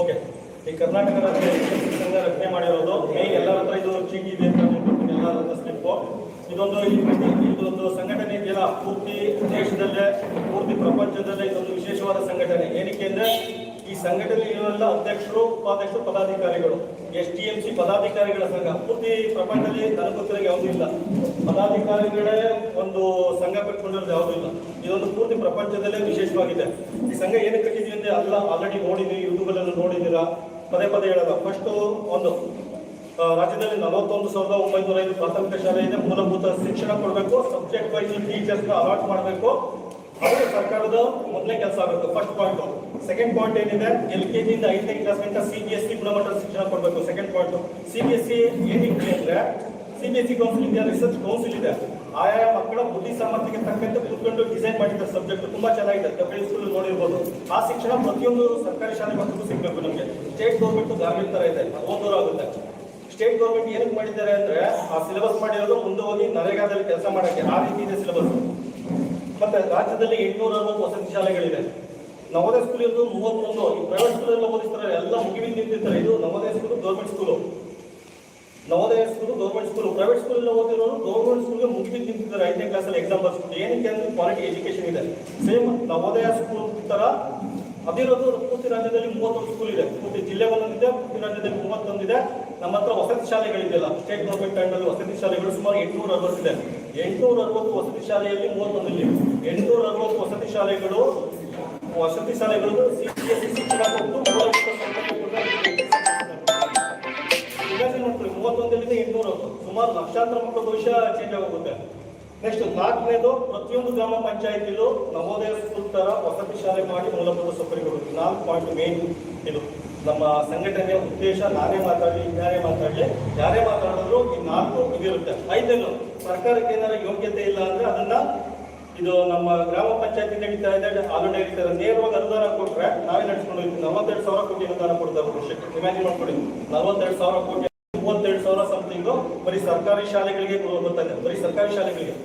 Okay. ಈ ಕರ್ನಾಟಕ ರಾಜ್ಯ ರಚನೆ ಮಾಡಿರೋದು ಮೇನ್ ಎಲ್ಲರ ಹತ್ರ ಇದು ಚೀಟಿ ಇದೆ ಅಂತ ಎಲ್ಲರ ಹತ್ರ ಇದೊಂದು ಇದೊಂದು ಸಂಘಟನೆ ಇದೆಯಲ್ಲ? ಪೂರ್ತಿ ದೇಶದಲ್ಲೇ, ಪೂರ್ತಿ ಪ್ರಪಂಚದಲ್ಲೇ ಇದೊಂದು ವಿಶೇಷವಾದ ಸಂಘಟನೆ. ಏನಕ್ಕೆ ಅಂದ್ರೆ ಈ ಸಂಘಟನೆಯಲ್ಲ ಅಧ್ಯಕ್ಷರು, ಉಪಾಧ್ಯಕ್ಷರು, ಪದಾಧಿಕಾರಿಗಳು, ಎಸ್ ಟಿ ಎಂ ಸಿ ಪದಾಧಿಕಾರಿಗಳ ಸಂಘ. ಪೂರ್ತಿ ಪ್ರಪಂಚದಲ್ಲಿ ತಲುಪುತ್ತಿರೋ ಯಾವುದೂ ಇಲ್ಲ. ಪದಾಧಿಕಾರಿಗಳೇ ಒಂದು ಸಂಘ ಕಟ್ಕೊಂಡಿರೋದು ಯಾವುದೂ ಇಲ್ಲ. ಇದೊಂದು ಪೂರ್ತಿ ಪ್ರಪಂಚದಲ್ಲೇ ವಿಶೇಷವಾಗಿದೆ. ಈ ಸಂಘ ಏನು ಕಟ್ಟಿದ್ವಿ ಅಂದ್ರೆ ಅಲ್ಲ ಆಲ್ರೆಡಿ ನೋಡಿದ್ವಿ ಯೂಟ್ಯೂಬ್ ಅಲ್ಲೆಲ್ಲ ನೋಡಿದ್ದೀರಾ? ಪದೇ ಪದೇ ಹೇಳಲ್ಲ ಫಸ್ಟ್ ಒಂದು ರಾಜ್ಯದಲ್ಲಿ ನಲವತ್ತೊಂದು ಸಾವಿರದ ಒಂಬೈನೂರ ಐದು ಪ್ರಾಥಮಿಕ ಶಾಲೆ ಇದೆ. ಮೂಲಭೂತ ಶಿಕ್ಷಣ ಕೊಡಬೇಕು ಸಬ್ಜೆಕ್ಟ್ ವೈಸ್ ಟೀಚರ್ಸ್ನ ಅಲಾಟ್ ಮಾಡಬೇಕು. ಅದು ಸರ್ಕಾರದ ಮೊದಲನೇ ಕೆಲಸ ಆಗುತ್ತೆ ಫಸ್ಟ್ ಪಾಯಿಂಟ್ ಸೆಕೆಂಡ್ ಪಾಯಿಂಟ್ ಏನಿದೆ? ಎಲ್ ಕೆ ಜಿಯಿಂದ ಐದನೇ ಕ್ಲಾಸ್ ಗಂಟ ಸಿ ಬಿ ಎಸ್ ಸಿ ಗುಣಮಟ್ಟದ ಶಿಕ್ಷಣ ಕೊಡಬೇಕು. Second point C B S C ಏನಿದೆ ಅಂದ್ರೆ C B S C council India research council ಇದೆ. ಆಯಾ ಮಕ್ಕಳ ಬುದ್ಧಿ ಸಾಮರ್ಥ್ಯಕ್ಕೆ ತಕ್ಕಂತೆ ಕೂತ್ಕೊಂಡು ಡಿಸೈನ್ ಮಾಡಿದ ಸಬ್ಜೆಕ್ಟ್ ತುಂಬಾ ಚೆನ್ನಾಗಿದೆ. ಕಪಿಲ್ ಸ್ಕೂಲ್ ನೋಡಿರ್ಬೋದು. ಆ ಶಿಕ್ಷಣ ಪ್ರತಿಯೊಂದು ಸರ್ಕಾರಿ ಶಾಲೆ ಮಕ್ಕಳು ಸಿಗಬೇಕು ನಮಗೆ. ಸ್ಟೇಟ್ ಗೌರ್ಮೆಂಟ್ ಗಾರ್ಮೆಂಟ್ ತರ ಇದೆ. ಓದೋರು ಆಗುತ್ತೆ. ಸ್ಟೇಟ್ ಗೌರ್ಮೆಂಟ್ ಏನಕ್ಕೆ ಮಾಡಿದ್ದಾರೆ ಅಂದ್ರೆ, ಆ ಸಿಲೆಬಸ್ ಮಾಡಿರೋದು ಮುಂದೆ ಹೋಗಿ ನರೇಗಾದಲ್ಲಿ ಕೆಲಸ ಮಾಡಕ್ಕೆ. ಆ ರೀತಿ ಇದೆ ಸಿಲೆಬಸ್ ಮತ್ತೆ ರಾಜ್ಯದಲ್ಲಿ ಎಂಟುನೂರ ಅರವತ್ತು ವಸತಿ ಶಾಲೆಗಳಿದೆ ನವೋದಯ ಸ್ಕೂಲ್ ಇರೋದು ಮೂವತ್ತೊಂದು, ಈ ಪ್ರೈವೇಟ್ ಸ್ಕೂಲ್ ಎಲ್ಲ ಓದಿಸ್ತಾರೆ, ಎಲ್ಲ ಮುಗಿವಿ ನಿಂತಿರ್ತಾರೆ. ಇದು Navodaya school government school Navodaya school government school private school ಎಲ್ಲ ಓದಿರೋರು ಗೌರ್ಮೆಂಟ್ ಸ್ಕೂಲ್ಗೆ ಮುಗಿದು ನಿಂತಿದ್ದಾರೆ ಐದನೇ ಕ್ಲಾಸಲ್ಲಿ ಎಕ್ಸಾಮ್ ಬರ್ಸ್ಬಿಟ್ಟು. ಏನಕ್ಕೆ ಅಂದ್ರೆ ಕ್ವಾಲಿಟಿ ಎಜುಕೇಶನ್ ಇದೆ. ಸೇಮ್ ನವೋದಯ ಸ್ಕೂಲ್ ತರ ಅದಿರೋದು ಪೂರ್ತಿ ರಾಜ್ಯದಲ್ಲಿ ಮೂವತ್ತೊಂದು ಸ್ಕೂಲ್ ಇದೆ. ಪೂರ್ತಿ ಜಿಲ್ಲೆ ಒಂದೊಂದಿದೆ ಪೂರ್ತಿ ರಾಜ್ಯದಲ್ಲಿ ಮೂವತ್ತೊಂದಿದೆ. ನಮ್ಮ ಹತ್ರ ವಸತಿ ಶಾಲೆಗಳಿದೆಯಲ್ಲ ಸ್ಟೇಟ್ ಗೌರ್ಮೆಂಟ್ ಅಂಡಲ್ಲಿ ವಸತಿ ಶಾಲೆಗಳು ಸುಮಾರು ಎಂಟುನೂರ ಅರವತ್ತಿದೆ. ಎಂಟುನೂರ ಅರವತ್ತು ವಸತಿ ಶಾಲೆಯಲ್ಲಿ ಮೂವತ್ತೊಂದು ಇಲ್ಲಿ. ಎಂಟುನೂರ ಅರವತ್ತು ವಸತಿ ಶಾಲೆಗಳು ವಸತಿ ಶಾಲೆಗಳು ಶಿಕ್ಷಣ ಮೂವತ್ತೊಂದರಿಂದ ಎಂಟುನೂರ ಸುಮಾರು ಲಕ್ಷಾಂತರ ಮಕ್ಕಳ ಭವಿಷ್ಯ ಚೇಂಜ್ ಆಗೋಗುತ್ತೆ. ನೆಕ್ಸ್ಟ್ ನಾಲ್ಕನೇದು ಪ್ರತಿಯೊಂದು ಗ್ರಾಮ ಪಂಚಾಯತಿಲೂ ನವೋದಯ ಸ್ಕೂಲ್ ತರ ವಸತಿ ಶಾಲೆ ಮಾಡಿ ಮೂಲಭೂತ ಸೌಕರ್ಯಗಳು ನಾಲ್ಕು ಪಾಯಿಂಟ್ ಮೇನ್ ಇದು. ನಮ್ಮ ಸಂಘಟನೆಯ ಉದ್ದೇಶ ನಾನೇ ಮಾತಾಡಲಿ, ಯಾರೇ ಮಾತಾಡಲಿ, ಯಾರೇ ಮಾತಾಡಿದ್ರು ಈ ನಾಲ್ಕು ಇದಿರುತ್ತೆ. ಐದನೇದು ಸರ್ಕಾರಕ್ಕೆ ಏನಾರ ಯೋಗ್ಯತೆ ಇಲ್ಲ ಅಂದ್ರೆ ಅದನ್ನ ಇದು ನಮ್ಮ ಗ್ರಾಮ ಪಂಚಾಯತಿ ನಡೀತಾ ಇದೆ ಅದು ನಡೀತಾ ಇದೆ. ನೇರವಾಗಿ ಅನುದಾನ ಕೊಟ್ರೆ ನಾವೇ ನಡ್ಸ್ಕೊಂಡು ಹೋಗ್ತೀವಿ. ನಲವತ್ತೆರಡು ಸಾವಿರ ಕೋಟಿ ಅನುದಾನ ಕೊಡ್ತಾರೆ ವರ್ಷಕ್ಕೆ. ಇಮ್ಯಾಜಿನ್ ಮಾಡ್ಕೊಳ್ಳಿ. ನಲವತ್ತೆರಡು ಸಾವಿರ ಕೋಟಿ. ಮೂವತ್ತೆರಡು ಸಾವಿರ ಸಮಥಿಂಗ್ ಬರೀ ಸರ್ಕಾರಿ ಶಾಲೆಗಳಿಗೆ ಗೊತ್ತಾಗುತ್ತೆ ಬರೀ ಸರ್ಕಾರಿ ಶಾಲೆಗಳಿಗೆ.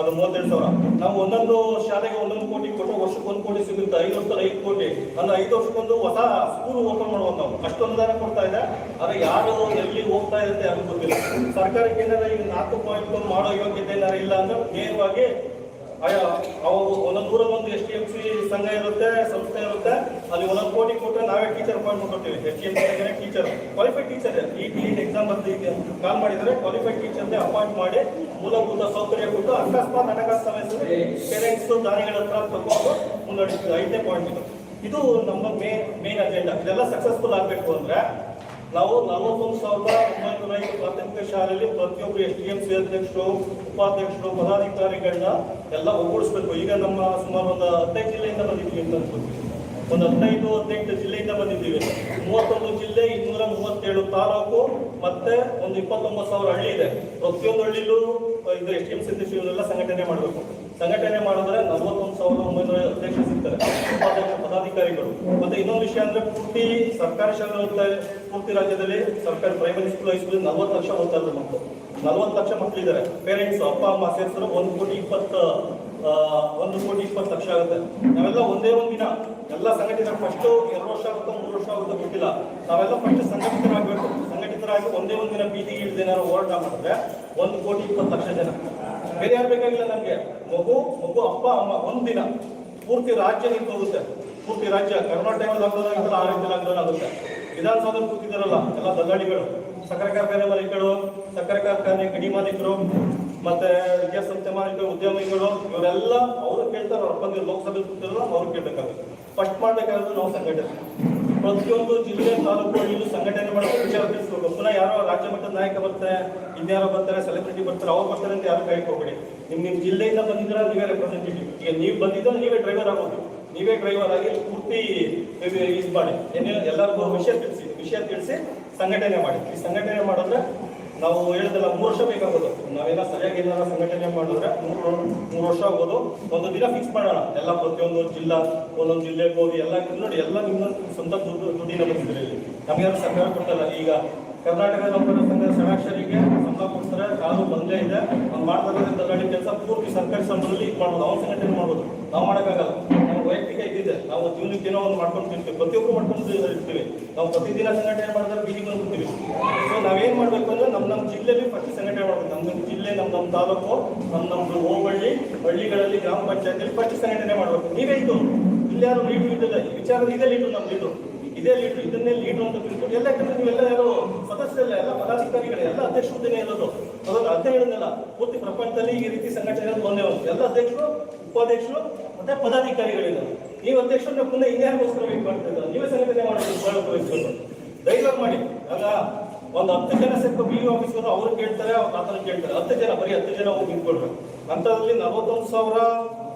ಅದು ಮೂವತ್ತೆರಡು ಸಾವಿರ. ನಾವು ಒಂದೊಂದು ಶಾಲೆಗೆ ಒಂದೊಂದು ಕೋಟಿ ಕೊಟ್ಟು ವರ್ಷಕ್ಕೆ ಒಂದು ಕೋಟಿ ಸಿಗುತ್ತೆ. ಐದು ವರ್ಷದಲ್ಲಿ ಐದು ಕೋಟಿ. ಅಂದ್ರೆ ಐದು ವರ್ಷಕ್ಕೊಂದು ಹೊಸ ಸ್ಕೂಲ್ ಓಪನ್ ಮಾಡುವಂತ ನಾವು ಅಷ್ಟು ಅನುದಾನ ಕೊಡ್ತಾ ಇದೆ. ಆದ್ರೆ ಯಾರು ಎಲ್ಲಿ ಹೋಗ್ತಾ ಇರುತ್ತೆ ಅದು ಗೊತ್ತಿಲ್ಲ. ಸರ್ಕಾರಕ್ಕೆ ಏನಾರ ಈಗ ನಾಲ್ಕು ಪಾಯಿಂಟ್ ಮಾಡೋ ಯೋಗ್ಯತೆ ಏನಾರ ಇಲ್ಲ ಅಂದ್ರೆ ನೇರವಾಗಿ ಅವು ಒಂದೊಂದು ಊರಲ್ಲಿ ಒಂದು ಎಸ್ ಟಿ ಎಂ ಸಿ ಸಂಘ ಇರುತ್ತೆ, ಸಂಸ್ಥೆ ಇರುತ್ತೆ. ಅಲ್ಲಿ ಒಂದೊಂದು ಕೋಟಿ ಕೊಟ್ಟರೆ ನಾವೇ ಟೀಚರ್ ಅಪಾಯಿಂಟ್ ಕೊಡ್ತೀವಿ S T M C teacher qualified teacher ಈ ನೀಟ್ ಎಕ್ಸಾಮ್ ಅಂತ. ಕಾಲ್ ಮಾಡಿದರೆ ಕ್ವಾಲಿಫೈಡ್ ಟೀಚರ್ ಅಪಾಯಿಂಟ್ ಮಾಡಿ ಮೂಲಭೂತ ಸೌಕರ್ಯ ಕೊಟ್ಟು ಅಕಸ್ಮಾತ್ ಹಣಕಾಸು ಸಮಸ್ಯೆ ಪೇರೆಂಟ್ಸ್ ದಾನಿಗಳ ಹತ್ರ ತಗೊಂಡು ಮುನ್ನಡೆಸಿದ್ರು ಐದನೇ ಪಾಯಿಂಟ್ ಇದು. ಇದು ನಮ್ಮ ಮೇನ್ ಮೇನ್ ಅಜೆಂಡಾ ಇದೆಲ್ಲ ಸಕ್ಸಸ್ಫುಲ್ ಆಗಬೇಕು ಅಂದ್ರೆ ನಾವು ನಲವತ್ತೊಂದು ಸಾವಿರದ ಒಂಬೈನೂರ ಐದು ಪ್ರಾಥಮಿಕ ಶಾಲೆಯಲ್ಲಿ ಪ್ರತಿಯೊಬ್ಬರು ಎಸ್ ಡಿ ಎಂ ಸಿ ಅಧ್ಯಕ್ಷರು ಉಪಾಧ್ಯಕ್ಷರು ಪದಾಧಿಕಾರಿಗಳನ್ನ ಎಲ್ಲ ಒಗ್ಗೂಡಿಸ್ಬೇಕು. ಈಗ ನಮ್ಮ ಸುಮಾರು ಒಂದು ಹದಿನೈದು ಜಿಲ್ಲೆಯಿಂದ ಬಂದಿದ್ದೀವಿ ಅಂತ ಅನ್ಕೋತೀವಿ ಒಂದು ಹದಿನೈದು, ಹದಿನೆಂಟು ಜಿಲ್ಲೆಯಿಂದ ಬಂದಿದ್ದೀವಿ. ಮೂವತ್ತೊಂದು ಜಿಲ್ಲೆ, ಇನ್ನೂರ ಮೂವತ್ತೇಳು ತಾಲೂಕು, ಮತ್ತೆ ಒಂದು ಇಪ್ಪತ್ತೊಂಬತ್ತು ಸಾವಿರ ಹಳ್ಳಿ ಇದೆ. ಪ್ರತಿಯೊಂದು ಹಳ್ಳಿಲೂ ಇದು ಎಸ್ ಟಿ ಎಂ ಸಿ ಇವರೆಲ್ಲ ಸಂಘಟನೆ ಮಾಡಬೇಕು. ಸಂಘಟನೆ ಮಾಡಿದ್ರೆ ನಲವತ್ತೊಂದು ಸಾವಿರದ ಒಂಬೈನೂರ ಅಧ್ಯಕ್ಷ ಸಿಗ್ತಾರೆ. ಪದಾಧಿಕಾರಿಗಳು. ಮತ್ತೆ ಇನ್ನೊಂದು ವಿಷಯ ಅಂದ್ರೆ ಪೂರ್ತಿ ಸರ್ಕಾರಿ ಶಾಲೆ ಓದ್ತಾ ಪೂರ್ತಿ ರಾಜ್ಯದಲ್ಲಿ ಸರ್ಕಾರಿ ಪ್ರೈಮರಿ ಸ್ಕೂಲ್ ಹೈಸ್ಕೂಲ್ ನಲವತ್ತು ಲಕ್ಷ ಓದ್ತಾ ಇದ್ದಾರೆ ಮಕ್ಕಳು. ನಲವತ್ತು ಲಕ್ಷ ಮಕ್ಕಳಿದ್ದಾರೆ ಪೇರೆಂಟ್ಸ್ ಅಪ್ಪ, ಅಮ್ಮ ಸೇರಿಸಿದ್ರೆ ಒಂದು ಕೋಟಿ ಇಪ್ಪತ್ತು ಒಂದು ಕೋಟಿ ಇಪ್ಪತ್ತು ಲಕ್ಷ ಆಗುತ್ತೆ. ನಾವೆಲ್ಲ ಒಂದೇ ಒಂದು ದಿನ ಎಲ್ಲ ಸಂಘಟನೆ ಫಸ್ಟ್ ಎರಡು ವರ್ಷ ಆಗುತ್ತೋ ಮೂರು ವರ್ಷ ಆಗುತ್ತೋ ಗೊತ್ತಿಲ್ಲ. ನಾವೆಲ್ಲ ಫಸ್ಟ್ ಸಂಘಟಿತರಾಗಬೇಕು. ಸಂಘಟಿತರಾಗಿ ಒಂದೇ ಒಂದು ದಿನ ಬೀದಿಗೆ ಇಳಿದು ಏನಾದ್ರು ಹೋರಾಟ ಮಾಡಿದ್ರೆ ಒಂದು ಕೋಟಿ ಇಪ್ಪತ್ತು ಲಕ್ಷ ಜನ. ಬೇರೆ ಯಾರು ಬೇಕಾಗಿಲ್ಲ ನಮಗೆ. ಮಗು ಮಗು, ಅಪ್ಪ, ಅಮ್ಮ, ಒಂದು ದಿನ. ಪೂರ್ತಿ ರಾಜ್ಯ ನಿಂತು ಹೋಗುತ್ತೆ. ಪೂರ್ತಿ ರಾಜ್ಯ. ಕರ್ನಾಟಕ ಆಗಿದ್ದಲ್ಲ ಆ ರೀತಿ ಲಾಕ್ಡೌನ್ ಆಗುತ್ತೆ ವಿಧಾನಸೌಧ ಕೂತಿದ್ದಾರಲ್ಲ, ಎಲ್ಲ ದಲ್ಲಾಳಿಗಳು. ಸಕ್ಕರೆ ಕಾರ್ಖಾನೆ ಮಾಲೀಕರು ಸಕ್ಕರೆ ಕಾರ್ಖಾನೆ ಗಡಿ ಮಾಲೀಕರು. ಮತ್ತೆ ವಿದ್ಯಾಸಂಸ್ಥೆ ಮಾಲೀಕರು, ಉದ್ಯಮಿಗಳು, ಇವರೆಲ್ಲ ಅವರು ಕೇಳ್ತಾರೆ, ಅವ್ರ ಬಂದು ಲೋಕಸಭೆ ಕೂತಿರಲ್ಲ ಅವ್ರು ಕೇಳಬೇಕಾಗುತ್ತೆ. ಫಸ್ಟ್ ಮಾಡ್ಬೇಕಾದ್ರೆ ನಾವು ಸಂಘಟನೆ. ಪ್ರತಿಯೊಂದು ಜಿಲ್ಲೆ ಇಲ್ಲಿ ಸಂಘಟನೆ ಮಾಡೋದು ವಿಚಾರ ತಿಳಿಸ್ಬೇಕು. ಪುನಃ ಯಾರೋ ರಾಜ್ಯ ಮಟ್ಟದ ನಾಯಕ ಬರ್ತಾರೆ, ಇನ್ಯಾರೋ ಬರ್ತಾರೆ ಸೆಲೆಬ್ರಿಟಿ ಬರ್ತಾರೆ, ಅವ್ರು ಬರ್ತಾರೆ ಅಂತ ಯಾರು ಹೋಗ್ಬೇಡಿ ನಿಮ್ ನಿಮ್ ಜಿಲ್ಲೆಯಿಂದ ಬಂದಿದ್ರೆ ನೀವೇ ರೆಪ್ರೆಸೆಂಟೇಟಿವ್ ಈಗ ನೀವು ಬಂದಿದ್ರೆ ನೀವೇ ಡ್ರೈವರ್ ಆಗೋದು. ನೀವೇ ಡ್ರೈವರ್ ಆಗಿ ಪೂರ್ತಿ ಯೂಸ್ ಮಾಡಿ. ಏನೇ ಎಲ್ಲರಿಗೂ ವಿಷಯ ತಿಳಿಸಿ ವಿಷಯ ತಿಳಿಸಿ ಸಂಘಟನೆ ಮಾಡಿ. ಈ ಸಂಘಟನೆ ಮಾಡಿದ್ರೆ ನಾವು ಹೇಳಿದಲ್ಲ ಮೂರು ವರ್ಷ ಬೇಕಾಗೋದು ನಾವೆಲ್ಲ ಸರಿಯಾಗಿ ಏನಾರ ಸಂಘಟನೆ ಮಾಡಿದ್ರೆ ಮೂರು ಮೂರು ವರ್ಷ ಆಗೋದು ಒಂದು ದಿನ ಫಿಕ್ಸ್ ಮಾಡೋಣ. ಎಲ್ಲ ಪ್ರತಿಯೊಂದು ಜಿಲ್ಲಾ, ಒಂದೊಂದು ಜಿಲ್ಲೆಗೆ ಹೋಗಿ ಎಲ್ಲ ನೋಡಿ, ಎಲ್ಲ ನಿಮ್ಮ ಸ್ವಂತ ದುಡ್ಡು ದುಡ್ಡಿನ ಬಂದಿದ್ರೆ ಇಲ್ಲಿ. ನಮಗೇನು ಸರ್ಕಾರ ಕೊಡ್ತಲ್ಲ ಈಗ ಕರ್ನಾಟಕ ನೌಕರ ಸಂಘದ ಷಡಾಕ್ಷರಿಗೆ ಸಂಬಳ ಕೊಡ್ತಾರೆ ಕಾಲು ಬಂದೇ ಇದೆ. ಅವ್ರು ಮಾಡ್ತಾರೆ ದಲ್ಲಾಳಿ ಕೆಲಸ ಪೂರ್ತಿ ಸರ್ಕಾರಿ ಸಂಬಳದಲ್ಲಿ ಇದು ಮಾಡ್ಬೋದು. ಅವ್ರ ಸಂಘಟನೆ ಮಾಡ್ಬೋದು. ನಾವು ಮಾಡೋಕ್ಕಾಗಲ್ಲ. ಇದು. ನಾವು ಜೀವನಕ್ಕೆ ಏನೋ ಒಂದು ಮಾಡ್ಕೊಂಡು ತಿಂತೀವಿ. ಪ್ರತಿಯೊಬ್ಬರು ಮಾಡ್ಕೊಂಡು ಇರ್ತೀವಿ ನಾವು ಪ್ರತಿದಿನ ಸಂಘಟನೆ ಮಾಡಿದ್ರೆ ಬೀದಿಗೆ ಬಂದ್ಬಿಡ್ತೀವಿ ಸೊ ನಾವೇನ್ ಮಾಡಬೇಕು ಅಂದ್ರೆ ನಮ್ಮ ನಮ್ಮ ಜಿಲ್ಲೆಲಿ ಫಸ್ಟ್ ಸಂಘಟನೆ ಮಾಡ್ಬೇಕು. ನಮ್ಮ ನಮ್ಮ ಜಿಲ್ಲೆ, ನಮ್ಮ ನಮ್ಮ ತಾಲೂಕು, ನಮ್ಮ ನಮ್ದು ಹೋಬಳ್ಳಿ, ಹಳ್ಳಿಗಳಲ್ಲಿ ಗ್ರಾಮ ಪಂಚಾಯತಿಯಲ್ಲಿ ಫಸ್ಟ್ ಸಂಘಟನೆ ಮಾಡ್ಬೇಕು. ನೀವೇ ಇದು. ಇಲ್ಲಿ ಯಾರು ಲೀಡ್ ಇದ್ದಿಲ್ಲ. ಈ ವಿಚಾರದ ಇದೆ ಲೀಡು ನಮ್ಮ ಲೀಡು ಇದೇ ಲೀಡ್ ಇದನ್ನೇ ಲೀಡ್ ಅಂತ ತಿಳ್ಕೊಂಡು ಎಲ್ಲ ನೀವೆಲ್ಲ ಯಾರು ಸದಸ್ಯರಲ್ಲ, ಎಲ್ಲ ಪದಾಧಿಕಾರಿಗಳೇ, ಎಲ್ಲ ಅಧ್ಯಕ್ಷ ಹುದ್ದೆನೇ ಇರೋದು. ಅದೊಂದು ಅರ್ಥ ಹೇಳಿದ್ನಲ್ಲ ಪೂರ್ತಿ ಪ್ರಪಂಚದಲ್ಲಿ ಈ ರೀತಿ ಸಂಘಟನೆ ಇರೋದು ಒಂದೇ ಒಂದು ಎಲ್ಲ ಅಧ್ಯಕ್ಷರು, ಉಪಾಧ್ಯಕ್ಷರು, ಮತ್ತೆ ಪದಾಧಿಕಾರಿಗಳಿಲ್ಲ ನೀವು ಅಧ್ಯಕ್ಷರು ನೀವು ಮುಂದೆ ಇನ್ಯಾರಿಗೋಸ್ಕರ ವೇಟ್ ಮಾಡ್ತಾ ಇದ್ದಾರೆ? ನೀವೇ ಸಂಘಟನೆ ಮಾಡೋದು ಡೈಲಾಗ್ ಮಾಡಿ. ಆಗ ಒಂದು ಹತ್ತು ಜನ ಸೇರ್ಕೊ ಬಿ ಆಫೀಸ್ ಅವ್ರು ಕೇಳ್ತಾರೆ ಆತನ ಕೇಳ್ತಾರೆ. ಹತ್ತು ಜನ, ಬರೀ ಹತ್ತು ಜನ ಹೋಗಿ ನಿಂತ್ಕೊಳ್ರಿ ಅಂತದ್ರಲ್ಲಿ ನಲವತ್ತೊಂದು ಸಾವಿರ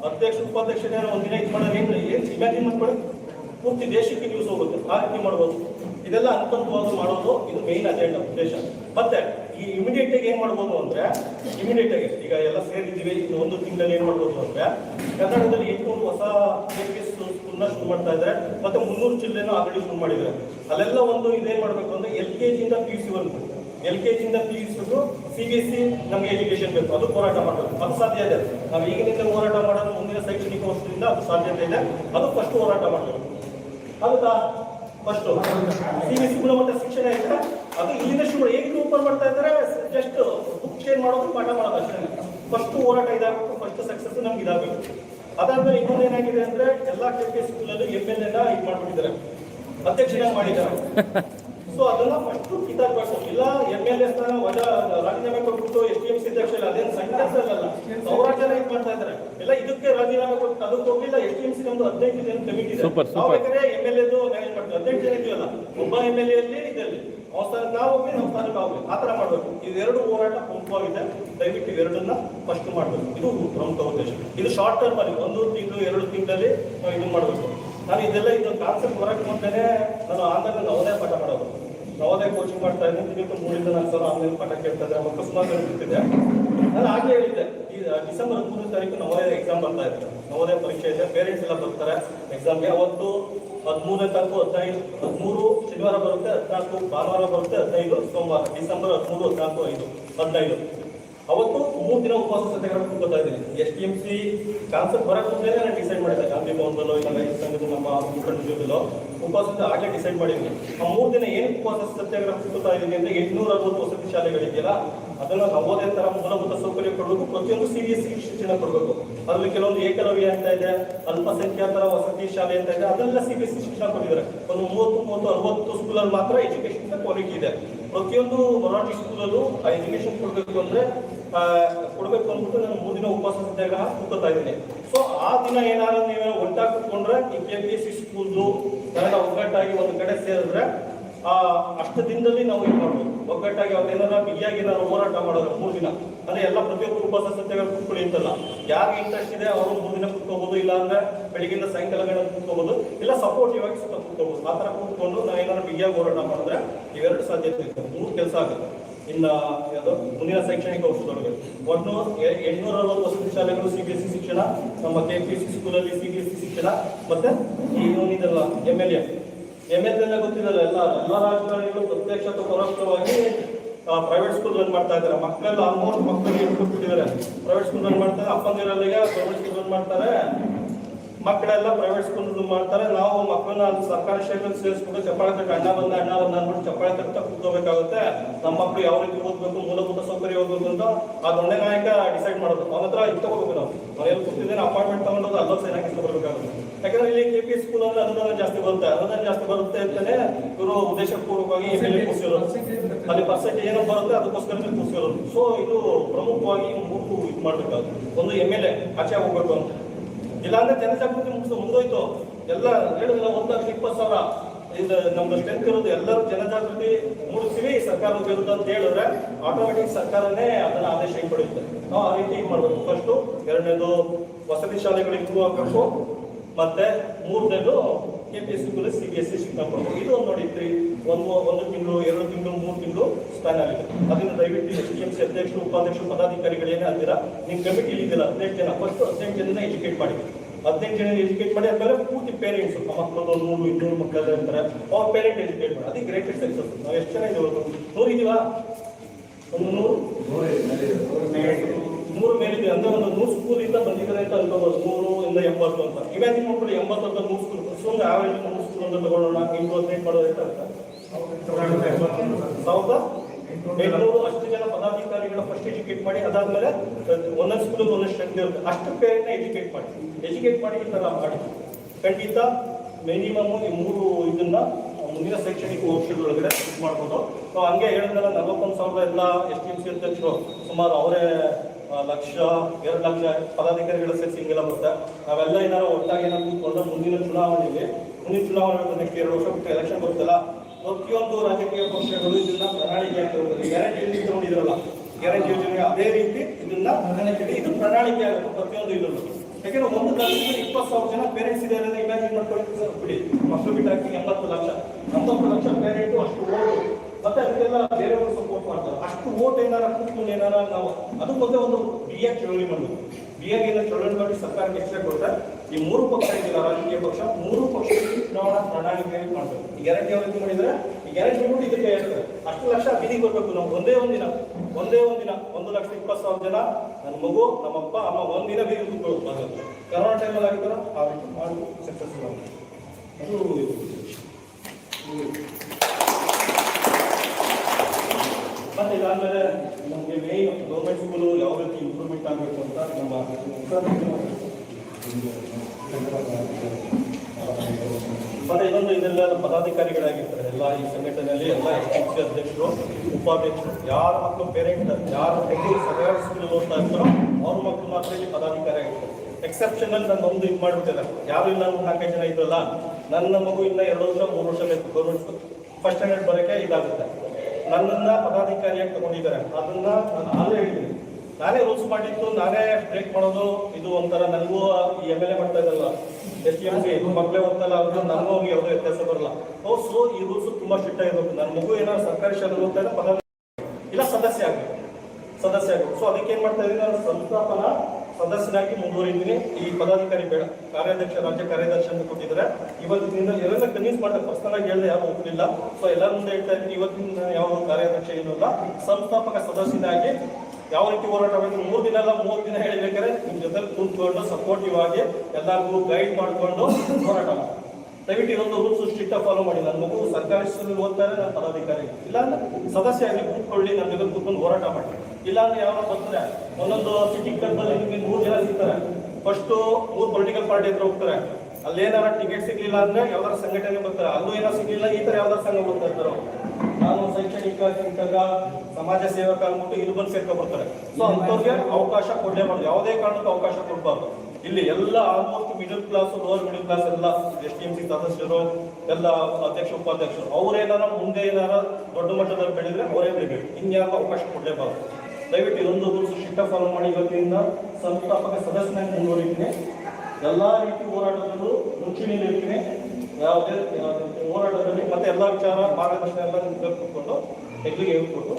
ಅಧ್ಯಕ್ಷ ಉಪಾಧ್ಯಕ್ಷರ ಒಂದಿನ ಇದು ಮಾಡೋದು ಏನು ಏನು ಇಮ್ಯಾಜಿನ್ ಮಾಡ್ಕೊಳ್ಳಿ. ಪೂರ್ತಿ ದೇಶಕ್ಕೆ ನ್ಯೂಸ್ ಹೋಗುತ್ತೆ. ಆ ರೀತಿ ಮಾಡ್ಬೋದು. ಇದೆಲ್ಲ ಅನುಕೂಲವಾಗಿ ಮಾಡೋದು ಇದು ಮೇನ್ ಅಜೆಂಡಾ ಉದ್ದೇಶ. ಮತ್ತೆ ಈ ಇಮಿಡಿಯೇಟ್ ಆಗಿ ಏನ್ ಮಾಡ್ಬೋದು ಅಂದ್ರೆ ಇಮಿಡಿಯೇಟ್ ಆಗಿ ಈಗ ಎಲ್ಲ ಸೇರಿದ್ದೀವಿ, ಇನ್ನು ಒಂದು ತಿಂಗಳಲ್ಲಿ ಏನ್ ಮಾಡ್ಬೋದು ಅಂದ್ರೆ, ಕರ್ನಾಟಕದಲ್ಲಿ ಎಂಟುನೂರು ಹೊಸ ಸ್ಕೂಲ್ನ ಶುರು ಮಾಡ್ತಾ ಇದ್ದಾರೆ. ಮತ್ತೆ ಮುನ್ನೂರು ಜಿಲ್ಲೆನೂ ಆಲ್ರೆಡಿ ಶುರು ಮಾಡಿದ್ದಾರೆ. ಅಲ್ಲೆಲ್ಲ ಒಂದು ಇದೇನ್ ಮಾಡ್ಬೇಕು ಅಂದ್ರೆ ಎಲ್ ಕೆ ಜಿಯಿಂದ ಪಿ ಯು ಸಿ ಒಂದು L K ಜಿಯಿಂದ P U C C B C ನಮಗೆ ಎಜುಕೇಶನ್ ಬೇಕು. ಅದು ಹೋರಾಟ ಮಾಡಬೇಕು. ಅದು ಸಾಧ್ಯ ಇದೆ. ನಾವು ಈಗಿನಿಂದ ಹೋರಾಟ ಮಾಡೋದು ಮುಂದಿನ ಶೈಕ್ಷಣಿಕ ವರ್ಷದಿಂದ ಅದು ಸಾಧ್ಯತೆ ಇದೆ. ಅದು ಫಸ್ಟ್ ಹೋರಾಟ ಮಾಡಬೇಕು. ಹೌದಾ? ಫಸ್ಟ್. ಸಿ ಬಿ ಸಿ ಗುಣಮಟ್ಟ ಶಿಕ್ಷಣ ಇದೆ ಅದು ಇಲ್ಲಿಂದ ಶುರು. ಹೇಗೆ ಓಪನ್ ಮಾಡ್ತಾ ಇದ್ದಾರೆ? ಜಸ್ಟ್ ಬುಕ್ ಚೇಂಜ್ ಮಾಡೋದು ಪಾಠ ಮಾಡೋದು ಅಷ್ಟೇ. ಫಸ್ಟ್ ಹೋರಾಟ ಇದಾಗಬೇಕು ಫಸ್ಟ್ ಸಕ್ಸಸ್ ನಮ್ಗೆ ಇದಾಗಬೇಕು ಅದಾದ್ಮೇಲೆ ಇನ್ನೊಂದು ಏನಾಗಿದೆ ಅಂದ್ರೆ, ಎಲ್ಲಾ ಕೆ ಕೆ ಸ್ಕೂಲಲ್ಲೂ ಎಂ ಎಲ್ ಇದು ಮಾಡ್ಬಿಟ್ಟಿದ್ದಾರೆ. ಅಧ್ಯಕ್ಷನಾಗಿ ಮಾಡಿದ್ದಾರೆ. ಸೊ ಅದನ್ನ ಫಸ್ಟ್ ಕಿತ್ತಾಕ್ಬೇಕು ಇಲ್ಲ ಎಂ ಎಲ್ ಎ ಸ್ಥಾನ ವಜಾ ರಾಜೀನಾಮೆ ಕೊಟ್ಬಿಟ್ಟು ಎಸ್ ಡಿ ಎಂ ಸಿ ಅಧ್ಯಕ್ಷ ಇಲ್ಲ ಅದೇನು ಸಣ್ಣ ಕೆಲಸ ಅಲ್ಲ ಜನ ಇದು ಮಾಡ್ತಾ ಇದ್ದಾರೆ. ಎಲ್ಲ ಇದಕ್ಕೆ ರಾಜೀನಾಮೆ ಕೊಟ್ಟು ಅದಕ್ಕೆ ಹೋಗಿಲ್ಲ ಎಸ್ ಡಿ ಎಂ ಸಿ ನಮ್ದು ಹದಿನೈದು ಜನ ಕಮಿಟಿ ಇದೆ. ನಾವು ಬೇಕಾದ್ರೆ ಎಂ ಎಲ್ ಎದು ಮ್ಯಾನೇಜ್ ಮಾಡ್ತೀವಿ. ಹದಿನೈದು ಜನ ಇದೆಯಲ್ಲ ಒಬ್ಬ ಎಂ ಎಲ್ ಎಲ್ಲಿ ಇದರಲ್ಲಿ. ಅವ್ರ ಸ್ಥಾನಕ್ಕೆ ನಾವು ಹೋಗಿ ನಮ್ಮ ಸ್ಥಾನಕ್ಕೆ ಹೋಗ್ಲಿ. ಆ ಥರ ಮಾಡಬೇಕು. ಇದೆರಡು ಹೋರಾಟ ಪ್ರಮುಖವಾಗಿದೆ ದಯವಿಟ್ಟು ಇವೆರಡನ್ನ ಫಸ್ಟ್ ಮಾಡಬೇಕು. ಇದು ಪ್ರಮುಖ ಉದ್ದೇಶ ಇದು ಶಾರ್ಟ್ ಟರ್ಮ್ ಅಲ್ಲಿ ಒಂದು ತಿಂಗಳು ಎರಡು ತಿಂಗಳಲ್ಲಿ ನಾವು ಇದು ಮಾಡಬೇಕು. ನಾನು ಇದೆಲ್ಲ ಇದು ಕಾನ್ಸೆಪ್ಟ್ ಹೊರಗೆ ಮುಂದೆನೆ ನಾನು ಆಂಧ್ರದಲ್ಲಿ ಅವನೇ ಪಾಠ ಮಾಡೋದು. ನವೋದಯ ಕೋಚಿಂಗ್ ಮಾಡ್ತಾ ಇದ್ದೀನಿ ಇದಕ್ಕೆ ಮೂರಿಂದ ನಾಲ್ಕು ಸಾವಿರ ಆನ್ಲೈನ್ ಪಾಠ ಕೇಳ್ತಾ ಇದ್ದಾರೆ ಮಕ್ಕಳು ಸುಮಾರು ಬಿಟ್ಟಿದೆ. ನಾನು ಆಗಲೇ ಹೇಳಿದ್ದೆ. ಈ ಡಿಸೆಂಬರ್ ಮೂರು ತಾರೀಕು ನವೋದಯ ಎಕ್ಸಾಮ್ ಬರ್ತಾ ಇದೆ ನವೋದಯ ಪರೀಕ್ಷೆ ಇದೆ. ಪೇರೆಂಟ್ಸ್ ಎಲ್ಲ ಬರ್ತಾರೆ ಎಕ್ಸಾಮ್ಗೆ ಅವತ್ತು ಹದಿಮೂರನೇ ತಾರೀಕು ಹದಿನೈದು, ಹದಿಮೂರು ಶನಿವಾರ ಬರುತ್ತೆ, ಹದಿನಾಲ್ಕು ಭಾನುವಾರ ಬರುತ್ತೆ, ಹದಿನೈದು ಸೋಮವಾರ. ಡಿಸೆಂಬರ್ ಹದಿಮೂರು, ಹದಿನಾಲ್ಕು, ಐದು, ಹದಿನೈದು. ಅವತ್ತು ಮೂರು ದಿನ ಉಪವಾಸ ಸತ್ಯಾಗ್ರಹ ಕೂತ್ಕೊತಾ ಇದ್ದೀನಿ. S T M C concept ಬರಕ್ಕೆ ಮುಂದೆ ನಾನು ಡಿಸೈಡ್ ಮಾಡಿದ್ದೆ. ಗಾಂಧಿ ಭವನದಲ್ಲೋ ಇಲ್ಲ ಸಂಘದ ನಮ್ಮ ಮುಖಂಡ ಜೊತೆಲೋ ಉಪವಾಸದ ಆಗಲೇ ಡಿಸೈಡ್ ಮಾಡಿದ್ದೀನಿ. ಆ ಮೂರು ದಿನ ಏನು ಉಪವಾಸ ಸತ್ಯಾಗ್ರಹ ಕೂತ್ಕೊತಾ ಇದ್ದೀನಿ ಅಂದ್ರೆ ಎಂಟುನೂರ ಅರವತ್ತು ವಸತಿ ಶಾಲೆಗಳಿದೆಯಲ್ಲ, ಅದನ್ನ ನವೋದಯ ತರ ಮೂಲಭೂತ ಸೌಕರ್ಯ ಕೊಡಬೇಕು. ಪ್ರತಿಯೊಂದು ಸಿ ಬಿ ಎಸ್ ಸಿ ಶಿಕ್ಷಣ ಕೊಡಬೇಕು. ಅದ್ರಲ್ಲಿ ಕೆಲವೊಂದು ಏಕಲವ್ಯ ಅಂತ ಇದೆ, ಅಲ್ಪಸಂಖ್ಯಾತರ ವಸತಿ ಶಾಲೆ ಅಂತ ಇದೆ, ಅದೆಲ್ಲ ಸಿ ಬಿ ಎಸ್ ಸಿ ಶಿಕ್ಷಣ ಕೊಟ್ಟಿದ್ದಾರೆ. ಒಂದು ಮೂವತ್ತು ಮೂವತ್ತು, ಅರವತ್ತು ಸ್ಕೂಲಲ್ಲಿ ಮಾತ್ರ ಎಜುಕೇಶನ್ ಕ್ವಾಲಿಟಿ ಇದೆ. ಪ್ರತಿಯೊಂದು ಮರಾಠಿ ಸ್ಕೂಲಲ್ಲೂ ಆ ಎಜುಕೇಶನ್ ಕೊಡಬೇಕು ಅಂದ್ರೆ ಕೊಡ್ಬೇಕು ಅಂದ್ಬಿಟ್ಟು ನಾನು ಮೂರು ದಿನ ಉಪವಾಸ ಸತ್ಯಾಗ ಕೂತ್ಕೊತಾ ಇದ್ದೀನಿ. ಸೊ ಆ ದಿನ ಏನಾದ್ರು ನೀವು ಒಟ್ಟಾಗಿ ಕೂತ್ಕೊಂಡ್ರೆ ಈ ಕೆ ಪಿ ಸಿ ಸ್ಕೂಲ್ದು ಒಗ್ಗಟ್ಟಾಗಿ ಒಂದು ಕಡೆ ಸೇರಿದ್ರೆ, ಆ, ಅಷ್ಟು ದಿನದಲ್ಲಿ ನಾವು ಇದು ಮಾಡ್ಬೋದು. ಒಗ್ಗಟ್ಟಾಗಿ ಅವ್ರೇನಾರ ಬಿಗಿಯಾಗಿ ಏನಾದ್ರು ಹೋರಾಟ ಮಾಡೋದು ಮೂರು ದಿನ. ಅಂದ್ರೆ ಎಲ್ಲ ಪ್ರತಿಯೊಬ್ಬರು ಉಪವಾಸ ಸತ್ಯಾಗ ಕೂತ್ಕೊಳ್ಳಿ ಅಂತಲ್ಲ. ಯಾರಿಗೆ ಇಂಟ್ರೆಸ್ಟ್ ಇದೆ ಅವರು ಮೂರು ದಿನ ಕೂತ್ಕೋಬಹುದು ಇಲ್ಲ ಅಂದ್ರೆ ಬೆಳಿಗ್ಗೆಯಿಂದ ಸಾಯಂಕಾಲ ಗಂಟೆ ಕೂತ್ಕೋಬಹುದು ಇಲ್ಲ ಸಪೋರ್ಟಿವ್ ಆಗಿ ಸ್ವಲ್ಪ ಆ ತರ ಕೂತ್ಕೊಂಡು ನಾವು ಏನಾದ್ರು ಬಿಗಿಯಾಗಿ ಹೋರಾಟ ಮಾಡಿದ್ರೆ ಇವೆರಡು ಸಾಧ್ಯತೆ ಮೂರು ಕೆಲಸ ಆಗುತ್ತೆ. ಇನ್ನ ಮುಂದಿನ ಶೈಕ್ಷಣಿಕ ವರ್ಷದೊಳಗೆ. ಒಟ್ಟು ಎಂಟುನೂರ ಅರವತ್ತು ಶಾಲೆಗಳು ಸಿ ಬಿ ಎಸ್ ಸಿ ಶಿಕ್ಷಣ, ನಮ್ಮ ಕೆ ಪಿ ಸಿ ಸ್ಕೂಲಲ್ಲಿ ಸಿ ಬಿ ಎಸ್ ಸಿ ಶಿಕ್ಷಣ, ಮತ್ತೆ ಈ ಇನ್ನೊಂದಿದಲ್ಲ M L A M L ಎಲ್ಲ ಗೊತ್ತಿರಲ್ಲ, ಎಲ್ಲ ಎಲ್ಲ ರಾಜಕಾರಣಿಗಳು ಪ್ರತ್ಯಕ್ಷ ಅಥವಾ ಪರೋಕ್ಷವಾಗಿ ಪ್ರೈವೇಟ್ ಸ್ಕೂಲ್ ರನ್ ಮಾಡ್ತಾ ಇದ್ದಾರೆ. ಮಕ್ಕಳೆಲ್ಲ ಆಲ್ಮೋಸ್ಟ್ ಮಕ್ಕಳಿಗೆ ಇಟ್ಬಿಟ್ಟಿದ್ದಾರೆ ಪ್ರೈವೇಟ್ ಸ್ಕೂಲ್ ರನ್ ಮಾಡ್ತಾರೆ, ಅಪ್ಪಂದಿರಲ್ಲಿಗೆ ಪ್ರೈವೇಟ್ ಸ್ಕೂಲ್ ರನ್ ಮಾಡ್ತಾರೆ. ಮಕ್ಕಳೆಲ್ಲ ಪ್ರೈವೇಟ್ ಸ್ಕೂಲ್ ಮಾಡ್ತಾರೆ. ನಾವು ಮಕ್ಕಳನ್ನ ಅಲ್ಲಿ ಸರ್ಕಾರಿ ಶಾಲೆಗೆ ಸೇರಿಸ್ಬಿಟ್ಟು ಚಪ್ಪಾಳೆ ತಕ್ಕ ಅಣ್ಣ ಬಂದ ಅಣ್ಣ ಬಂದ ಅಂದ್ಬಿಟ್ಟು ಚಪ್ಪಾಳೆ ತಕ್ಕ ಕೂತ್ಕೋಬೇಕಾಗುತ್ತೆ. ನಮ್ಮ ಮಕ್ಕಳು ಯಾವ ರೀತಿ ಓದ್ಬೇಕು, ಮೂಲಭೂತ ಸೌಕರ್ಯ ಹೋಗ್ಬೇಕು ಅಂತ ಆ ದೊಣ್ಣೆ ನಾಯಕ ಡಿಸೈಡ್ ಮಾಡೋದು. ಅವನ ಹತ್ರ ಇದು ತಗೋಬೇಕು ನಾವು. ಮನೆಯಲ್ಲಿ ಕೂತಿದ್ದೇನೆ ಅಪಾಯಿಂಟ್ಮೆಂಟ್ ತಗೊಂಡೋದು ಅಲ್ಲೋ ಸೈನ್ ಹಾಕಿ ಬರಬೇಕಾಗುತ್ತೆ ಯಾಕಂದ್ರೆ ಇಲ್ಲಿ ಕೆ ಪಿ ಸ್ಕೂಲ್ ಅಂದ್ರೆ ಅನುದಾನ ಜಾಸ್ತಿ ಬರುತ್ತೆ. ಅನುದಾನ ಜಾಸ್ತಿ ಬರುತ್ತೆ ಅಂತಾನೆ ಇವರು ಉದ್ದೇಶಪೂರ್ವಕವಾಗಿ ಎ ಕೂರಿಸಿರೋದು. ಅಲ್ಲಿ ಪರ್ಸೆಂಟ್ ಏನೋ ಬರುತ್ತೆ ಅದಕ್ಕೋಸ್ಕರ ಕೂರಿಸಿರೋದು. ಸೊ ಇದು ಪ್ರಮುಖವಾಗಿ ಮೂರು ಇದು ಮಾಡ್ಬೇಕಾಗುತ್ತೆ. ಒಂದು ಎಂ ಎಲ್ ಎ ಆಚೆ ಹೋಗ್ಬೇಕು ಅಂತ. ಇಲ್ಲಾಂದ್ರೆ ಜನಜಾಗೃತಿ ಮುಗಿಸ್ ಮುಂದೋಯ್ತು. ಎಲ್ಲ ಹೇಳಿದ್ರೆ ಒಂದು ಲಕ್ಷ ಇಪ್ಪತ್ತು ಸಾವಿರ ಇದು ನಮ್ದು ಸ್ಟ್ರೆಂತ್ ಇರೋದು ಎಲ್ಲರೂ ಜನಜಾಗೃತಿ ಮೂಡಿಸ್ತೀವಿ ಸರ್ಕಾರದ ವಿರುದ್ಧ ಅಂತ ಹೇಳಿದ್ರೆ ಆಟೋಮೆಟಿಕ್ ಸರ್ಕಾರನೇ ಅದನ್ನ ಆದೇಶ ಹಿಂಪಡೆಯುತ್ತೆ ನಾವು ಆ ರೀತಿ ಮಾಡಬೇಕು. ಫಸ್ಟು ಎರಡನೇದು ವಸತಿ ಶಾಲೆಗಳಿಗೆ ಇಂಪ್ರೂವ್ ಆಗಬೇಕು ಮತ್ತೆ ಮೂರನೇದು K P S C C B S C ಶಿಕ್ಷಣ ಕೊಡಬೇಕು ಇದು ಒಂದು ನೋಡಿ ತ್ರೀ ಒಂದು ಒಂದು ತಿಂಗಳು ಎರಡು ತಿಂಗಳು ಮೂರು ತಿಂಗಳು ಸ್ಥಾನ ಆಗಿದೆ. ಅದನ್ನು ದಯವಿಟ್ಟು ಎಸ್ ಡಿ ಎಂ ಸಿ ಅಧ್ಯಕ್ಷರು ಉಪಾಧ್ಯಕ್ಷರು ಪದಾಧಿಕಾರಿಗಳೇನೇ ಆಗ್ತೀರಾ ನಿಮ್ಮ ಕಮಿಟಿ ಇದೆಯಲ್ಲ ಹದಿನೆಂಟು ಜನ ಫಸ್ಟ್ ಹದಿನೆಂಟು ಜನ ಎಜುಕೇಟ್ ಮಾಡಿ. ಹದಿನೆಂಟು ಜನ ಎಜುಕೇಟ್ ಮಾಡಿ ಆದ್ಮೇಲೆ ಪೂರ್ತಿ ಪೇರೆಂಟ್ಸ್ ಮಕ್ಕಳು ನೂರು ಇನ್ನೂರು ಮಕ್ಕಳು ಅಂತಾರೆ. ಅವ್ರ ಪೇರೆಂಟ್ ಎಜುಕೇಟ್ ಮಾಡಿ. ಅದೇ ಗ್ರೇಟೆಸ್ಟ್ ಸಕ್ಸಸ್ ನಾವು ಎಷ್ಟು ಜನ ಇದೆ ನೂರು ಇದೀವಾ? ಒಂದು ನೂರು. ನೂರು ಮೇಲಿದೆ ಅಂದ್ರೆ ಒಂದು ನೂರು ಸ್ಕೂಲಿಂದ ಬಂದಿದ್ದಾರೆ ಅಂತ ಅನ್ಕೋಬಹುದು ನೂರು ಇಂದ ಎಂಬತ್ತು ಅಂತ. ಇಮ್ಯಾಜಿನ್ ಮಾಡ್ಕೊಳ್ಳಿ ಎಂಬತ್ತು ಅಂತ ನೂರು ಸ್ಕೂಲ್. ಸುಮ್ಮನೆ ಆವರೇಜ್ ನೂರು ಸ್ಕೂಲ್ ಅಂತ ತಗೊಳ್ಳೋಣ. ಎಂಟು ಹದಿನೈದು ಮಾಡೋದು ಅಂತ ಸಾವಿರದ ಅಷ್ಟು ಜನ ಪದಾಧಿಕಾರಿಗಳ ಫಸ್ಟ್ ಎಜುಕೇಟ್ ಮಾಡಿ, ಅದಾದ್ಮೇಲೆ ಒಂದೊಂದು ಸ್ಕೂಲ್ ಒಂದೊಂದು ಸ್ಟ್ರೆಂತ್ ಇರುತ್ತೆ. ಅಷ್ಟು ಪೇರೆಂಟ್ನ ಎಜುಕೇಟ್ ಮಾಡಿ. ಎಜುಕೇಟ್ ಮಾಡಿ ಈ ಥರ ಮಾಡಿ. ಖಂಡಿತ ಮಿನಿಮಮ್ ಈ ಮೂರು ಇದನ್ನ ಮುಂದಿನ ಶೈಕ್ಷಣಿಕ ವರ್ಷದೊಳಗಡೆ ಇದು ಮಾಡ್ಬೋದು. ಸೊ, ಹಂಗೆ ಹೇಳಿದ್ರೆ ನಲವತ್ತೊಂದು ಸಾವಿರದ ಎಲ್ಲ ಎಸ್ ಟಿ ಎಂ ಸಿ ಅಧ್ಯಕ್ಷರು, ಸುಮಾರು ಅವರೇ ಲಕ್ಷ, ಎರಡು ಲಕ್ಷ ಪದಾಧಿಕಾರಿಗಳ ಸೇರಿ ಸಿಂಗಲ್ ಮೊತ್ತ ನಾವೆಲ್ಲ ಏನಾರು ಒಟ್ಟಾಗಿ ಏನಾದ್ರು ಕೂತ್ಕೊಂಡು ಮುಂದಿನ ಚುನಾವಣೆಗೆ, ಮುಂದಿನ ಚುನಾವಣೆ ಬಂದಕ್ಕೆ ಎರಡು ವರ್ಷ ಬಿಟ್ಟು ಎಲೆಕ್ಷನ್ ಬರುತ್ತಲ್ಲ, ಪ್ರತಿಯೊಂದು ರಾಜಕೀಯ ಪಕ್ಷಗಳು ಇದನ್ನ ಪ್ರಣಾಳಿಕೆ ಹೋಗ್ತದೆ ಗ್ಯಾರಂಟಿ ತಗೊಂಡಿದ್ರಲ್ಲ ಗ್ಯಾರಂಟಿ ಯೋಜನೆ ಅದೇ ರೀತಿ ಇದನ್ನ ಪ್ರಣಾಳಿಕೆ ಇದು ಪ್ರಣಾಳಿಕೆ ಆಗುತ್ತೆ ಪ್ರತಿಯೊಂದು ಇದನ್ನು ಯಾಕೆಂದ್ರೆ ಒಂದು ಕಾಲದಲ್ಲಿ ಇಪ್ಪತ್ತು ಸಾವಿರ ಜನ ಪೇರೆಂಟ್ಸ್ ಇದೆ ಅನ್ನೋದನ್ನ ಇಮ್ಯಾಜಿನ್ ಸರ್ ಬಿಡಿ. ಮಕ್ಕಳು ಬಿಟ್ಟಾಕಿ ಎಂಬತ್ತು ಲಕ್ಷ. ಎಂಬತ್ತು ಲಕ್ಷ ಪೇರೆಂಟು ಅಷ್ಟು ಓಟು ಮತ್ತೆ ಅದಕ್ಕೆಲ್ಲ ಬೇರೆಯವರು ಸಪೋರ್ಟ್ ಮಾಡ್ತಾರೆ. ಅಷ್ಟು ಓಟ್ ಏನಾರ ಕೂತ್ಕೊಂಡು ಏನಾರ ನಾವು ಅದು ಮೊದಲೇ ಒಂದು ಬಿ ಎ ಚಳವಳಿ ಮಾಡಬೇಕು ಎ ಚಳವಳಿ ಮಾಡಿ ಸರ್ಕಾರಕ್ಕೆ ಎಚ್ಚರಿಕೆ ಕೊಡ್ತಾರೆ ಈ ಮೂರು ಪಕ್ಷ ಇದೆಯಲ್ಲ ರಾಜಕೀಯ ಪಕ್ಷ, ಮೂರು ಪಕ್ಷ ಚುನಾವಣಾ ಪ್ರಣಾಳಿಕೆ ಮಾಡಬೇಕು. ಈ ಗ್ಯಾರಂಟಿ ಅವರು ರೀತಿ ಮಾಡಿದ್ರೆ ಈ ಗ್ಯಾರಂಟಿ ನೋಡಿ ಇದಕ್ಕೆ ಹೇಳ್ತಾರೆ. ಅಷ್ಟು ಲಕ್ಷ ಬೀದಿಗೆ ಬರ್ಬೇಕು ನಾವು. ಒಂದೇ ಒಂದಿನ ಒಂದೇ ಒಂದಿನ ಒಂದು ಲಕ್ಷ ಇಪ್ಪತ್ತು ಸಾವಿರ ಜನ ನನ್ನ ಮಗು, ನಮ್ಮಪ್ಪ, ಅಮ್ಮ ಒಂದಿನ ಬೀದಿಗೆ ಕೂತ್ಕೊಳ್ಳೋದು ಕರೋನಾ ಟೈಮಲ್ಲಿ ಆಗಿದ್ದಾರ ಆ ರೀತಿ ಮಾಡಿ ಸಕ್ಸಸ್ಫುಲ್ ಆಗುತ್ತೆ. ಅದು ಇದು. ಮತ್ತೆ ಇದಾದ್ಮೇಲೆ ನಮಗೆ ಸ್ಕೂಲು ಯಾವ ರೀತಿ ಇಂಪ್ರೂವ್ಮೆಂಟ್ ಆಗಬೇಕು ಅಂತ ನಮ್ಮ ಮತ್ತೆ ಇನ್ನೊಂದು ಇದೆಲ್ಲ ಪದಾಧಿಕಾರಿಗಳಾಗಿರ್ತಾರೆ. ಎಲ್ಲ ಈ ಸಂಘಟನೆಯಲ್ಲಿ ಎಲ್ಲ ಎಸ್ ಅಧ್ಯಕ್ಷರು, ಉಪಾಧ್ಯಕ್ಷರು, ಯಾರ ಮಕ್ಕಳು ಪೇರೆಂಟ್ ಯಾರ ಮಕ್ಕಳು ಸರ್ಕಾರಿ ಅಂತ ಇರ್ತಾರೋ ಅವ್ರ ಮಕ್ಕಳು ಮಾತ್ರ ಇಲ್ಲಿ ಪದಾಧಿಕಾರಿ ಆಗಿರ್ತಾರೆ. ಎಕ್ಸೆಪ್ಷನಲ್ ನಾನು ಒಂದು ಇದು ಮಾಡ್ಬಿಟ್ಟಿಲ್ಲ ಯಾರು ಇಲ್ಲ ನಾಲ್ಕೈದು ಜನ ಇದ್ರಲ್ಲ, ನನ್ನ ಮಗು ಇನ್ನ ಎರಡು ವರ್ಷ, ಮೂರು ವರ್ಷ ಬೇಕು ಗೌರ್ಮೆಂಟ್ ಫಸ್ಟ್ ಸ್ಟ್ಯಾಂಡರ್ಡ್ ಬರೋಕ್ಕೆ ಇದಾಗುತ್ತೆ. ನನ್ನನ್ನ ಪದಾಧಿಕಾರಿಯಾಗಿ ತಗೊಂಡಿದ್ದಾರೆ. ಅದನ್ನ ನಾನು ಆಗಲೇ ಹೇಳಿದ್ದೀನಿ. ನಾನೇ ರೂಲ್ಸ್ ಮಾಡಿತ್ತು ನಾನೇ ಬ್ರೇಕ್ ಮಾಡೋದು, ಇದು ಒಂಥರ ನನಗೂ ಈ ಎಂ ಎಲ್ ಎ ಮಾಡ್ತಾ ಇದ್ದಲ್ಲ ಎಸ್ ಟಿ ಎಂ ಸಿ ಮಕ್ಕಳೇ ಹೋಗ್ತಲ್ಲ ಅವ್ರಿಗೆ ನನಗೂ ಅವ್ರಿಗೆ ಯಾವುದೇ ವ್ಯತ್ಯಾಸ ಬರಲ್ಲ. ಸೊ ಈ ರೂಲ್ಸ್ ತುಂಬಾ ಸ್ಟ್ರಿಕ್ಟ್ ಆಗಿರ್ಬೇಕು ನನ್ನ ಮಗು ಏನಾದ್ರು ಸರ್ಕಾರಿ ಶಾಲೆ ಹೋಗ್ತಾ ಇದ್ರೆ ಪದ ಇಲ್ಲ, ಸದಸ್ಯ ಆಗಬೇಕು. ಸದಸ್ಯ ಆಗಬೇಕು ಸೊ ಅದಕ್ಕೆ ಏನ್ ಮಾಡ್ತಾ ಇದ್ದೀನಿ ನಾನು ಸಂಸ್ಥಾಪನಾ ಸದಸ್ಯನಾಗಿ ಮುಂದುವರಿದ್ದೀನಿ ಈ ಪದಾಧಿಕಾರಿ ಬೇಡ, ಕಾರ್ಯಾಧ್ಯಕ್ಷ, ರಾಜ್ಯ ಕಾರ್ಯದರ್ಶಿ ಅಂತ ಕೊಟ್ಟಿದ್ದಾರೆ. ಇವತ್ತಿನಿಂದ ಎಲ್ಲ ಕನ್ವಿನ್ಸ್ ಮಾಡಿದೆ. ಪರ್ಸನಲ್ ಆಗಿ ಹೇಳಿದೆ ಯಾರು ಒಪ್ಪಲಿಲ್ಲ ಸೊ ಎಲ್ಲರ ಮುಂದೆ ಹೇಳ್ತಾ ಇದ್ದೀನಿ. ಇವತ್ತಿನ ಯಾವ ಕಾರ್ಯಾಧ್ಯಕ್ಷ ಏನೂ ಸಂಸ್ಥಾಪಕ ಸದಸ್ಯನಾಗಿ ಯಾವ ರೀತಿ ಹೋರಾಟ ಮಾಡಿದ್ರು ಮೂರು ದಿನ ಅಲ್ಲ ಮೂರು ದಿನ ಹೇಳಿಬೇಕಾದ್ರೆ ನಿಮ್ ಜೊತೆ ಕೂತ್ಕೊಂಡು ಸಪೋರ್ಟಿವ್ ಆಗಿ ಎಲ್ಲರಿಗೂ ಗೈಡ್ ಮಾಡಿಕೊಂಡು ಹೋರಾಟ ಮಾಡಿ ದಯವಿಟ್ಟು ಇದೊಂದು ರೂಲ್ಸ್ ಸ್ಟ್ರಿಕ್ಟ್ ಫಾಲೋ ಮಾಡಿ. ನನ್ನ ಮಗು ಸರ್ಕಾರಿ ಸ್ಕೂಲಲ್ಲಿ ಓದ್ತಾರೆ ನಾನು ಪದಾಧಿಕಾರಿ ಇಲ್ಲ ಅಂದ್ರೆ ಸದಸ್ಯ ಆಗಿ ಕೂತ್ಕೊಳ್ಳಿ, ನನ್ನ ಜೊತೆ ಕೂತ್ಕೊಂಡು ಹೋರಾಟ ಮಾಡಿ. ಇಲ್ಲ ಅಂದ್ರೆ ಯಾವ ಬರ್ತಾರೆ ಒಂದೊಂದು ಸಿಟಿ ಕ್ಲಬ್ನಲ್ಲಿ ನಿಮಗೆ ಮೂರು ಜನ ಸಿಗ್ತಾರೆ. ಫಸ್ಟ್ ಮೂರು ಪೊಲಿಟಿಕಲ್ ಪಾರ್ಟಿ ಹತ್ರ ಹೋಗ್ತಾರೆ. ಅಲ್ಲೇನಾರ ಟಿಕೆಟ್ ಸಿಗ್ಲಿಲ್ಲ ಅಂದ್ರೆ ಯಾವ್ದಾರ ಸಂಘಟನೆ ಬರ್ತಾರೆ. ಅಲ್ಲೂ ಏನೋ ಸಿಗ್ಲಿಲ್ಲ, ಈ ತರ ಯಾವ್ದಾರ ಸಂಘ ಬರ್ತಾ ಇರ್ತಾರೆ. ನಾನು ಶೈಕ್ಷಣಿಕ ಚಿಂತಕ ಸಮಾಜ ಸೇವಕ ಅಂದ್ಬಿಟ್ಟು ಇಲ್ಲಿ ಬಂದು ಸೇರ್ಕೊಂಡ್ಬರ್ತಾರೆ ಸೊ ಅಂಥವ್ರಿಗೆ ಅವಕಾಶ ಕೊಡಲೇ ಮಾಡೋದು. ಯಾವುದೇ ಕಾರಣಕ್ಕೂ ಅವಕಾಶ ಕೊಡಬಾರ್ದು. ಇಲ್ಲಿ ಎಲ್ಲ almost middle class lower middle class ಎಲ್ಲ ಎಸ್ ಟಿ ಎಂ ಸಿ ಸದಸ್ಯರು, ಎಲ್ಲ ಅಧ್ಯಕ್ಷ, ಉಪಾಧ್ಯಕ್ಷರು ಅವ್ರೇನಾರ ಮುಂದೆ ಏನಾರ ದೊಡ್ಡ ಮಟ್ಟದಲ್ಲಿ ಬೆಳೆದ್ರೆ ಅವರೇ ಬೆಳಿಬೇಕು. ಇನ್ಯಾವ ಅವಕಾಶ ಕೊಡಲೇಬಾರದು. ದಯವಿಟ್ಟು ಇದೊಂದು ರೂಲ್ಸ್ ಶಿಷ್ಟ ಫಾಲೋ ಮಾಡಿ ಇವತ್ತಿನಿಂದ ಸಂಸ್ಥಾಪಕ ಸದಸ್ಯನಾಗಿ ಮುಂದುವರಿತೀನಿ. ಎಲ್ಲ ರೀತಿ ಹೋರಾಟದಲ್ಲೂ ಮುಂಚೂಣಿಯಲ್ಲಿರ್ತೀನಿ ಯಾವುದೇ ಹೋರಾಟದಲ್ಲಿ ಮತ್ತೆ ಎಲ್ಲ ವಿಚಾರ, ಮಾರ್ಗದರ್ಶನ ಎಲ್ಲ ಕೂತ್ಕೊಂಡು ಎಲ್ಲಿಗೆ ಹೇಳ್ಕೊಟ್ಟು